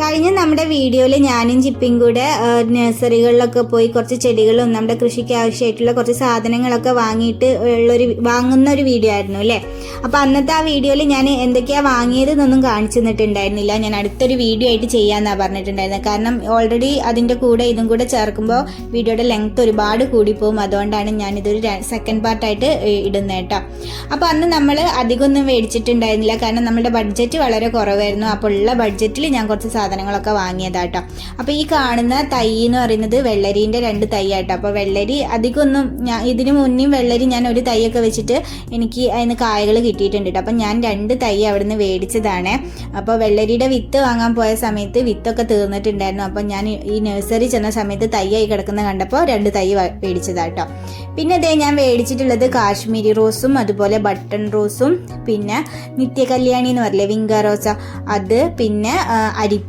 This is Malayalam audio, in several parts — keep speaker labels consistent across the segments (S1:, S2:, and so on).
S1: കഴിഞ്ഞ നമ്മുടെ വീഡിയോയിൽ ഞാനും ചിപ്പിയും കൂടെ നഴ്സറികളിലൊക്കെ പോയി കുറച്ച് ചെടികളും നമ്മുടെ കൃഷിക്ക് ആവശ്യമായിട്ടുള്ള കുറച്ച് സാധനങ്ങളൊക്കെ വാങ്ങിയിട്ട് ഉള്ളൊരു വാങ്ങുന്ന ഒരു വീഡിയോ ആയിരുന്നു അല്ലേ? അപ്പോൾ അന്നത്തെ ആ വീഡിയോയിൽ ഞാൻ എന്തൊക്കെയാണ് വാങ്ങിയതെന്നൊന്നും കാണിച്ചു തന്നിട്ടുണ്ടായിരുന്നില്ല. ഞാൻ അടുത്തൊരു വീഡിയോ ആയിട്ട് ചെയ്യാമെന്നാണ് പറഞ്ഞിട്ടുണ്ടായിരുന്നത്. കാരണം ഓൾറെഡി അതിന്റെ കൂടെ ഇതും കൂടെ ചേർക്കുമ്പോൾ വീഡിയോയുടെ ലെങ്ത് ഒരുപാട് കൂടിപ്പോവും. അതുകൊണ്ടാണ് ഞാനിതൊരു സെക്കൻഡ് പാർട്ടായിട്ട് ഇടുന്നത് കേട്ടോ അപ്പോൾ അന്ന് നമ്മൾ അധികമൊന്നും മേടിച്ചിട്ടുണ്ടായിരുന്നില്ല. കാരണം നമ്മുടെ ബഡ്ജറ്റ് വളരെ കുറവായിരുന്നു. അപ്പോൾ ഉള്ള ബഡ്ജറ്റിൽ ഞാൻ കുറച്ച് സാധനങ്ങളൊക്കെ വാങ്ങിയതാട്ടോ. അപ്പോൾ ഈ കാണുന്ന തൈ എന്ന് പറയുന്നത് വെള്ളരീന്റെ രണ്ട് തൈ ആട്ടോ അപ്പോൾ വെള്ളരി അധികമൊന്നും ഞാൻ ഇതിന് മുന്നേ വെള്ളരി ഞാൻ ഒരു തൈയൊക്കെ വെച്ചിട്ട് എനിക്ക് അതിന് കായകൾ കിട്ടിയിട്ടുണ്ട് കേട്ടോ അപ്പം ഞാൻ രണ്ട് തൈ അവിടെ നിന്ന് മേടിച്ചതാണ്. അപ്പോൾ വെള്ളരിയുടെ വിത്ത് വാങ്ങാൻ പോയ സമയത്ത് വിത്തൊക്കെ തീർന്നിട്ടുണ്ടായിരുന്നു. അപ്പം ഞാൻ ഈ നഴ്സറി ചെന്ന സമയത്ത് തൈയായി കിടക്കുന്ന കണ്ടപ്പോൾ രണ്ട് തൈ മേടിച്ചതാട്ടോ. പിന്നെ അതേ ഞാൻ മേടിച്ചിട്ടുള്ളത് കാശ്മീരി റോസും അതുപോലെ ബട്ടൺ റോസും പിന്നെ നിത്യകല്യാണി എന്ന് പറയില്ലേ വിങ്ക റോസ. അത് പിന്നെ ആ,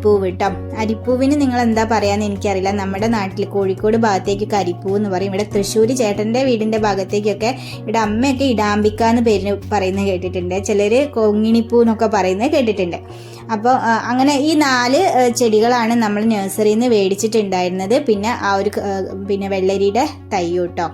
S1: അരിപ്പൂവ് കേട്ടോ അരിപ്പൂവിന് നിങ്ങൾ എന്താ പറയാന്ന് എനിക്കറിയില്ല. നമ്മുടെ നാട്ടിൽ കോഴിക്കോട് ഭാഗത്തേക്കൊക്കെ അരിപ്പൂ എന്ന് പറയും. ഇവിടെ തൃശ്ശൂർ ചേട്ടന്റെ വീടിന്റെ ഭാഗത്തേക്കൊക്കെ ഇവിടെ അമ്മയൊക്കെ ഇടാമ്പിക്ക എന്ന് പേര് പറയുന്നത് കേട്ടിട്ടുണ്ട്. ചിലര് കൊങ്ങിണിപ്പൂ എന്നൊക്കെ പറയുന്നത് കേട്ടിട്ടുണ്ട്. അപ്പോൾ അങ്ങനെ ഈ നാല് ചെടികളാണ് നമ്മൾ നഴ്സറിയിൽ നിന്ന് മേടിച്ചിട്ടുണ്ടായിരുന്നത്. പിന്നെ ആ ഒരു പിന്നെ വെള്ളരിയുടെ തൈ കേട്ടോ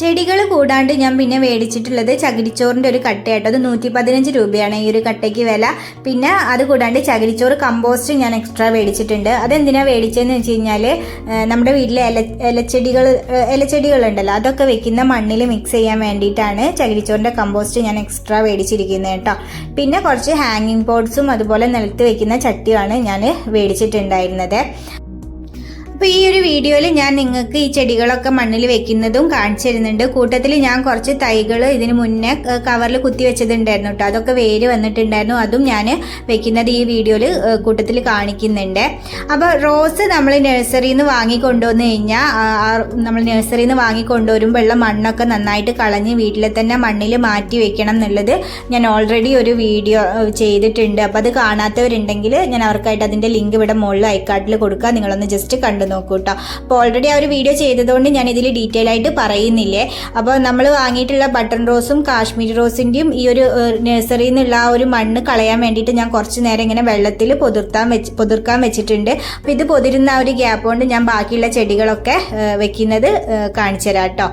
S1: ചെടികൾ കൂടാണ്ട് ഞാൻ പിന്നെ മേടിച്ചിട്ടുള്ളത് ചകിരിച്ചോറിന്റെ ഒരു കട്ടയാട്ടോ. അത് നൂറ്റി പതിനഞ്ച് രൂപയാണ് ഈ ഒരു കട്ടയ്ക്ക് വില. പിന്നെ അത് കൂടാണ്ട് ചകിരിച്ചോറ് കമ്പോസ്റ്റ് ഞാൻ എക്സ്ട്രാ മേടിച്ചിട്ടുണ്ട്. അതെന്തിനാണ് മേടിച്ചതെന്ന് വെച്ച് കഴിഞ്ഞാൽ നമ്മുടെ വീട്ടിലെ ഇല ഇലച്ചെടികൾ ഇലച്ചെടികളുണ്ടല്ലോ അതൊക്കെ വെക്കുന്ന മണ്ണിൽ മിക്സ് ചെയ്യാൻ വേണ്ടിയിട്ടാണ് ചകിരിച്ചോറിന്റെ കമ്പോസ്റ്റ് ഞാൻ എക്സ്ട്രാ മേടിച്ചിരിക്കുന്നത് കേട്ടോ. പിന്നെ കുറച്ച് ഹാങ്ങിങ് പോട്ട്സും അതുപോലെ നിലത്ത് വെക്കുന്ന ചട്ടിയാണ് ഞാൻ മേടിച്ചിട്ടുണ്ടായിരുന്നത്. അപ്പോൾ ഈ ഒരു വീഡിയോയിൽ ഞാൻ നിങ്ങൾക്ക് ഈ ചെടികളൊക്കെ മണ്ണിൽ വെക്കുന്നതും കാണിച്ചു തരുന്നുണ്ട്. കൂട്ടത്തിൽ ഞാൻ കുറച്ച് തൈകൾ ഇതിന് മുന്നേ കവറിൽ കുത്തി വെച്ചതുണ്ടായിരുന്നു കേട്ടോ. അതൊക്കെ വേര് വന്നിട്ടുണ്ടായിരുന്നു. അതും ഞാൻ വെക്കുന്നത് ഈ വീഡിയോയിൽ കൂട്ടത്തിൽ കാണിക്കുന്നുണ്ട്. അപ്പോൾ റോസ് നമ്മൾ നഴ്സറിയിൽ നിന്ന് വാങ്ങിക്കൊണ്ടുവന്ന് കഴിഞ്ഞാൽ നമ്മൾ നഴ്സറിയിൽ നിന്ന് വാങ്ങിക്കൊണ്ടുവരുമ്പോൾ ഉള്ള മണ്ണൊക്കെ നന്നായിട്ട് കളഞ്ഞ് വീട്ടിലെ തന്നെ മണ്ണിൽ മാറ്റി വെക്കണം എന്നുള്ളത് ഞാൻ ഓൾറെഡി ഒരു വീഡിയോ ചെയ്തിട്ടുണ്ട്. അപ്പോൾ അത് കാണാത്തവരുണ്ടെങ്കിൽ ഞാൻ അവർക്കായിട്ട് അതിന്റെ ലിങ്ക് ഇവിടെ മുകളിൽ ഐക്കാട്ടിൽ കൊടുക്കുക നിങ്ങളൊന്ന് ജസ്റ്റ് കണ്ടു നോക്കൂ കേട്ടോ അപ്പോൾ ഓൾറെഡി ആ ഒരു വീഡിയോ ചെയ്തതുകൊണ്ട് ഞാൻ ഇതിൽ ഡീറ്റെയിൽ ആയിട്ട് പറയുന്നില്ലേ. അപ്പോൾ നമ്മൾ വാങ്ങിയിട്ടുള്ള ബട്ടൺ റോസും കാശ്മീരി റോസിന്റെയും ഈ ഒരു നഴ്സറിയിൽ നിന്നുള്ള ആ ഒരു മണ്ണ് കളയാൻ വേണ്ടിയിട്ട് ഞാൻ കുറച്ച് നേരം ഇങ്ങനെ വെള്ളത്തിൽ പൊതിർത്താൻ വെച്ച് പൊതിർക്കാൻ വെച്ചിട്ടുണ്ട്. അപ്പോൾ ഇത് പൊതിരുന്ന ആ ഒരു ഗ്യാപ്പ് കൊണ്ട് ഞാൻ ബാക്കിയുള്ള ചെടികളൊക്കെ വെക്കുന്നത് കാണിച്ചു തരാം കേട്ടോ.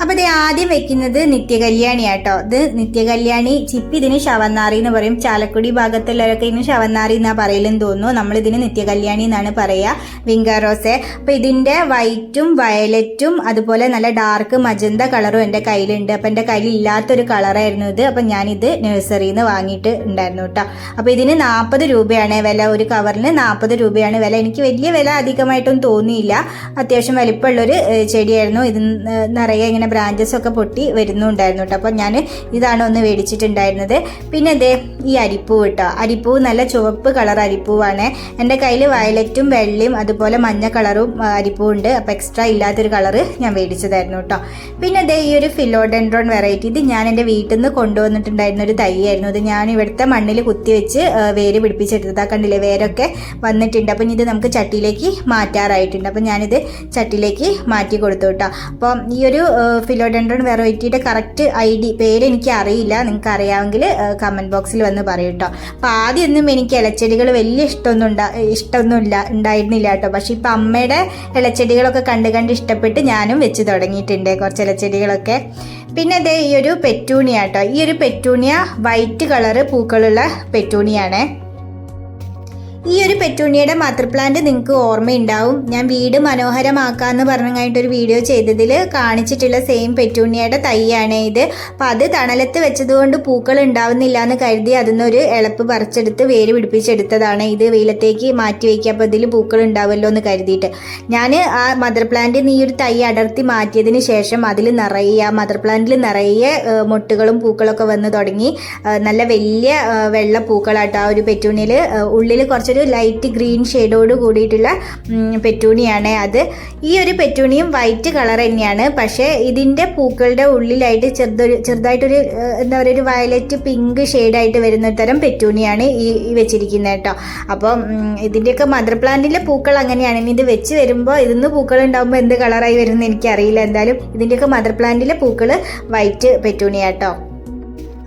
S1: അപ്പോൾ ഇത് ആദ്യം വെക്കുന്നത് നിത്യകല്യാണി ആട്ടോ. ഇത് നിത്യകല്യാണി ചിപ്പി ഇതിന് ശവന്നാറി എന്ന് പറയും. ചാലക്കുടി ഭാഗത്തുള്ളവരൊക്കെ ഇതിന് ശവന്നാറി എന്നാ പറയലെന്ന് തോന്നുന്നു. നമ്മൾ ഇതിന് നിത്യകല്യാണി എന്നാണ് പറയുക വിങ്കാറോസെ അപ്പോൾ ഇതിന്റെ വൈറ്റും വയലറ്റും അതുപോലെ നല്ല ഡാർക്ക് മജന്ത കളറും എന്റെ കയ്യിലുണ്ട്. അപ്പോൾ എന്റെ കയ്യിൽ ഇല്ലാത്തൊരു കളറായിരുന്നു ഇത്. അപ്പം ഞാനിത് നഴ്സറിയിൽ നിന്ന് വാങ്ങിയിട്ട് ഉണ്ടായിരുന്നു കേട്ടോ അപ്പോൾ ഇതിന് നാൽപ്പത് രൂപയാണ് വില. ഒരു കവറിന് നാൽപ്പത് രൂപയാണ് വില. എനിക്ക് വലിയ വില അധികമായിട്ടൊന്നും തോന്നിയില്ല. അത്യാവശ്യം വലിപ്പമുള്ളൊരു ചെടിയായിരുന്നു. ഇത് നിറയെ ഇങ്ങനെ ബ്രാഞ്ചസ് ഒക്കെ പൊട്ടി വരുന്നുണ്ടായിരുന്നു കേട്ടോ. അപ്പോൾ ഞാൻ ഇതാണ് ഒന്ന് മേടിച്ചിട്ടുണ്ടായിരുന്നത് പിന്നെ ദേ ഈ അരിപ്പൂ കേട്ടോ. അരിപ്പൂ നല്ല ചുവപ്പ് കളർ അരിപ്പൂവാണ്. എന്റെ കയ്യിൽ വയലറ്റും വെള്ളയും അതുപോലെ മഞ്ഞ കളറും അരിപ്പൂ ഉണ്ട്. അപ്പോൾ എക്സ്ട്രാ ഇല്ലാത്തൊരു കളറ് ഞാൻ മേടിച്ചതായിരുന്നു കേട്ടോ. പിന്നെ ദേ ഈ ഒരു ഫിലോഡെൻഡ്രോൺ വെറൈറ്റി ഇത് ഞാൻ എന്റെ വീട്ടിൽ നിന്ന് കൊണ്ടുവന്നിട്ടുണ്ടായിരുന്ന ഒരു തൈയായിരുന്നു. അത് ഞാൻ ഇവിടുത്തെ മണ്ണിൽ കുത്തിവെച്ച് വെച്ച് വേര് പിടിപ്പിച്ചെടുത്തതാ കണ്ടില്ലേ? വേരൊക്കെ വന്നിട്ടുണ്ട്. അപ്പം ഇത് നമുക്ക് ചട്ടിയിലേക്ക് മാറ്റാറായിട്ടുണ്ട്. അപ്പം ഞാനിത് ചട്ടിയിലേക്ക് മാറ്റി കൊടുത്തു കേട്ടോ. അപ്പം ഈ ഒരു ഫിലോഡെൻഡ്രോൺ വെറൈറ്റിയുടെ കറക്റ്റ് ഐ ഡി പേര് എനിക്ക് അറിയില്ല. നിങ്ങൾക്ക് അറിയാമെങ്കിൽ കമന്റ് ബോക്സിൽ വന്ന് പറയും കേട്ടോ അപ്പോൾ ആദ്യമൊന്നും എനിക്ക് ഇലച്ചെടികൾ വലിയ ഇഷ്ടമൊന്നും ഉണ്ടാ ഇഷ്ടമൊന്നും ഇല്ല ഉണ്ടായിരുന്നില്ല കേട്ടോ പക്ഷേ ഇപ്പം അമ്മയുടെ ഇലച്ചെടികളൊക്കെ കണ്ട് കണ്ട് ഇഷ്ടപ്പെട്ട് ഞാനും വെച്ച് തുടങ്ങിയിട്ടുണ്ട് കുറച്ച് ഇലച്ചെടികളൊക്കെ. പിന്നെ അതേ ഈ ഒരു പെറ്റൂണിയ കേട്ടോ ഈ ഒരു പെറ്റൂണിയ വൈറ്റ് കളറ് പൂക്കളുള്ള പെറ്റൂണിയാണേ. ഈ ഒരു പെറ്റൂണിയുടെ മദർ പ്ലാന്റ് നിങ്ങൾക്ക് ഓർമ്മയുണ്ടാവും. ഞാൻ വീട് മനോഹരമാക്കാന്ന് പറഞ്ഞു ഒരു വീഡിയോ ചെയ്തതിൽ കാണിച്ചിട്ടുള്ള സെയിം പെറ്റൂണിയുടെ തൈയാണ് ഇത്. അപ്പം അത് തണലത്ത് വെച്ചതുകൊണ്ട് പൂക്കൾ ഉണ്ടാവുന്നില്ല എന്ന് കരുതി അതിന്നൊരു ഇളപ്പ് പറിച്ചെടുത്ത് വേര് പിടിപ്പിച്ചെടുത്തതാണ് ഇത്. വെയിലത്തേക്ക് മാറ്റി വയ്ക്കുക. അപ്പോൾ ഇതിൽ പൂക്കൾ ഉണ്ടാവുമല്ലോ എന്ന് കരുതിയിട്ട്. ഞാൻ ആ മദർ പ്ലാന്റിൽ ഈ ഒരു തൈ അടർത്തി മാറ്റിയതിന് ശേഷം അതിൽ നിറയെ ആ മദർ പ്ലാന്റിൽ നിറയെ മുട്ടുകളും പൂക്കളൊക്കെ വന്ന് തുടങ്ങി. നല്ല വലിയ വെള്ള പൂക്കളാട്ടോ ആ ഒരു പെറ്റൂണിയിൽ ഉള്ളിൽ കുറച്ചൊരു നല്ലൊരു ലൈറ്റ് ഗ്രീൻ ഷെയ്ഡോട് കൂടിയിട്ടുള്ള പെറ്റൂണിയാണ് അത്. ഈ ഒരു പെറ്റൂണിയും വൈറ്റ് കളർ തന്നെയാണ്. പക്ഷേ ഇതിന്റെ പൂക്കളുടെ ഉള്ളിലായിട്ട് ചെറുതൊരു ചെറുതായിട്ടൊരു എന്താ പറയുക ഒരു വയലറ്റ് പിങ്ക് ഷെയ്ഡായിട്ട് വരുന്ന ഒരു തരം പെറ്റൂണിയാണ് ഈ വെച്ചിരിക്കുന്നത് കേട്ടോ. അപ്പം ഇതിന്റെയൊക്കെ മദർ പ്ലാന്റിലെ പൂക്കൾ അങ്ങനെയാണ്. ഇനി ഇത് വെച്ച് വരുമ്പോൾ ഇതിന്ന് പൂക്കൾ ഉണ്ടാകുമ്പോൾ എന്ത് കളറായി വരുമെന്ന് എനിക്കറിയില്ല. എന്തായാലും ഇതിന്റെയൊക്കെ മദർ പ്ലാന്റിലെ പൂക്കൾ വൈറ്റ് പെറ്റൂണിയാട്ടോ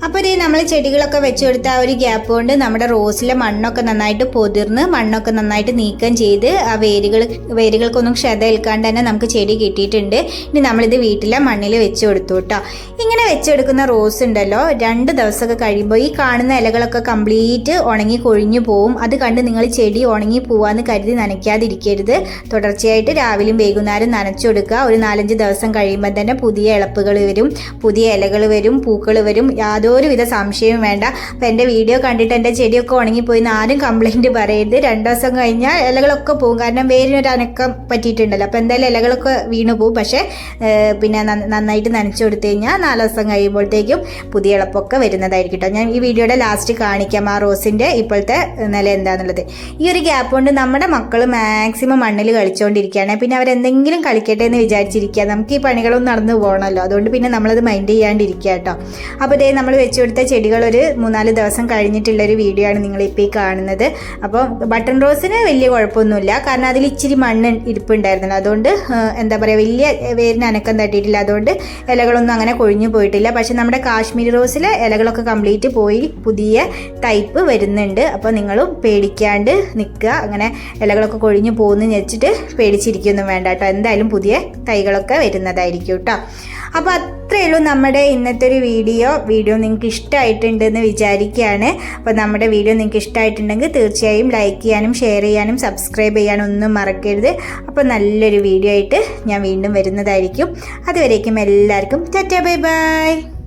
S1: അപ്പോൾ ഇതേ നമ്മൾ ചെടികളൊക്കെ വെച്ച് കൊടുത്ത ആ ഒരു ഗ്യാപ്പ് കൊണ്ട് നമ്മുടെ റോസിലെ മണ്ണൊക്കെ നന്നായിട്ട് പൊതിർന്ന് മണ്ണൊക്കെ നന്നായിട്ട് നീക്കം ചെയ്ത് ആ വേരുകൾ വേരുകൾക്കൊന്നും ക്ഷത ഏൽക്കാണ്ട് തന്നെ നമുക്ക് ചെടി കിട്ടിയിട്ടുണ്ട്. ഇനി നമ്മളിത് വീട്ടിലെ മണ്ണിൽ വെച്ച് കൊടുത്തു കേട്ടോ ഇങ്ങനെ വെച്ചെടുക്കുന്ന റോസ് ഉണ്ടല്ലോ രണ്ട് ദിവസമൊക്കെ കഴിയുമ്പോൾ ഈ കാണുന്ന ഇലകളൊക്കെ കംപ്ലീറ്റ് ഉണങ്ങി കൊഴിഞ്ഞു പോവും. അത് കണ്ട് നിങ്ങൾ ചെടി ഉണങ്ങി പോവാന്ന് കരുതി നനയ്ക്കാതിരിക്കരുത്. തുടർച്ചയായിട്ട് രാവിലെയും വൈകുന്നേരം നനച്ചു കൊടുക്കുക ഒരു നാലഞ്ച് ദിവസം കഴിയുമ്പോൾ തന്നെ പുതിയ ഇളപ്പുകൾ വരും പുതിയ ഇലകൾ വരും പൂക്കൾ വരും. യാതൊരുവിധ സംശയവും വേണ്ട. അപ്പം എന്റെ വീഡിയോ കണ്ടിട്ട് എന്റെ ചെടിയൊക്കെ ഉണങ്ങിപ്പോയി എന്ന് ആരും കംപ്ലൈന്റ് പറയരുത്. രണ്ട് ദിവസം കഴിഞ്ഞാൽ ഇലകളൊക്കെ പോകും കാരണം വേരിനൊരു അനക്കം പറ്റിയിട്ടുണ്ടല്ലോ. അപ്പോൾ എന്തായാലും ഇലകളൊക്കെ വീണു പോകും പക്ഷേ പിന്നെ നന്നായിട്ട് നനച്ചു കൊടുത്തു കഴിഞ്ഞാൽ നാല് ദിവസം കഴിയുമ്പോഴത്തേക്കും പുതിയ ഇളപ്പൊക്കെ വരുന്നതായിരിക്കും കേട്ടോ. ഞാൻ ഈ വീഡിയോയുടെ ലാസ്റ്റ് കാണിക്കാം. ആ റോസിന്റെ ഇപ്പോഴത്തെ നില എന്താണെന്നുള്ളത് ഈ ഒരു ഗ്യാപ്പ് കൊണ്ട് നമ്മുടെ മക്കൾ മാക്സിമം മണ്ണിൽ കളിച്ചുകൊണ്ടിരിക്കുകയാണ് പിന്നെ അവരെന്തെങ്കിലും കളിക്കട്ടെ എന്ന് വിചാരിച്ചിരിക്കുക നമുക്ക് ഈ പണികളൊന്നും നടന്നു പോകണമല്ലോ. അതുകൊണ്ട് പിന്നെ നമ്മളത് മൈൻഡ് ചെയ്യാണ്ടിരിക്കുക കേട്ടോ. അപ്പോൾ ഇതേ നമ്മൾ വെച്ച് കൊടുത്ത ചെടികൾ ഒരു മൂന്നാൽ ദിവസം കഴിഞ്ഞിട്ടുള്ളൊരു വീഡിയോ ആണ് നിങ്ങളിപ്പോൾ ഈ കാണുന്നത്. അപ്പോൾ ബട്ടൺ റോസിന് വലിയ കുഴപ്പമൊന്നുമില്ല. കാരണം അതിൽ ഇച്ചിരി മണ്ണ് ഇരിപ്പുണ്ടായിരുന്നല്ലോ. അതുകൊണ്ട് എന്താ പറയുക വലിയ വേരിന് അനക്കം തട്ടിയിട്ടില്ല. അതുകൊണ്ട് ഇലകളൊന്നും അങ്ങനെ കൊഴിഞ്ഞു പോയിട്ടില്ല. പക്ഷേ നമ്മുടെ കാശ്മീരി റോസിലെ ഇലകളൊക്കെ കംപ്ലീറ്റ് പോയി പുതിയ തൈപ്പ് വരുന്നുണ്ട്. അപ്പോൾ നിങ്ങളും പേടിക്കാണ്ട് നിൽക്കുക. അങ്ങനെ ഇലകളൊക്കെ കൊഴിഞ്ഞു പോകുന്നു വെച്ചിട്ട് പേടിച്ചിരിക്കൊന്നും വേണ്ട കേട്ടോ. എന്തായാലും പുതിയ തൈകളൊക്കെ വരുന്നതായിരിക്കും കേട്ടോ. അപ്പോൾ അത്രയേ ഉള്ളൂ നമ്മുടെ ഇന്നത്തെ ഒരു വീഡിയോ. വീഡിയോ നിങ്ങൾക്ക് ഇഷ്ടമായിട്ടുണ്ടെന്ന് വിചാരിക്കുകയാണ്. അപ്പോൾ നമ്മുടെ വീഡിയോ നിങ്ങൾക്ക് ഇഷ്ടമായിട്ടുണ്ടെങ്കിൽ തീർച്ചയായും ലൈക്ക് ചെയ്യാനും ഷെയർ ചെയ്യാനും സബ്സ്ക്രൈബ് ചെയ്യാനും ഒന്നും മറക്കരുത്. അപ്പോൾ നല്ലൊരു വീഡിയോ ആയിട്ട് ഞാൻ വീണ്ടും വരുന്നതായിരിക്കും. അതുവരേക്കും എല്ലാവർക്കും ടാറ്റാ ബൈ ബൈ.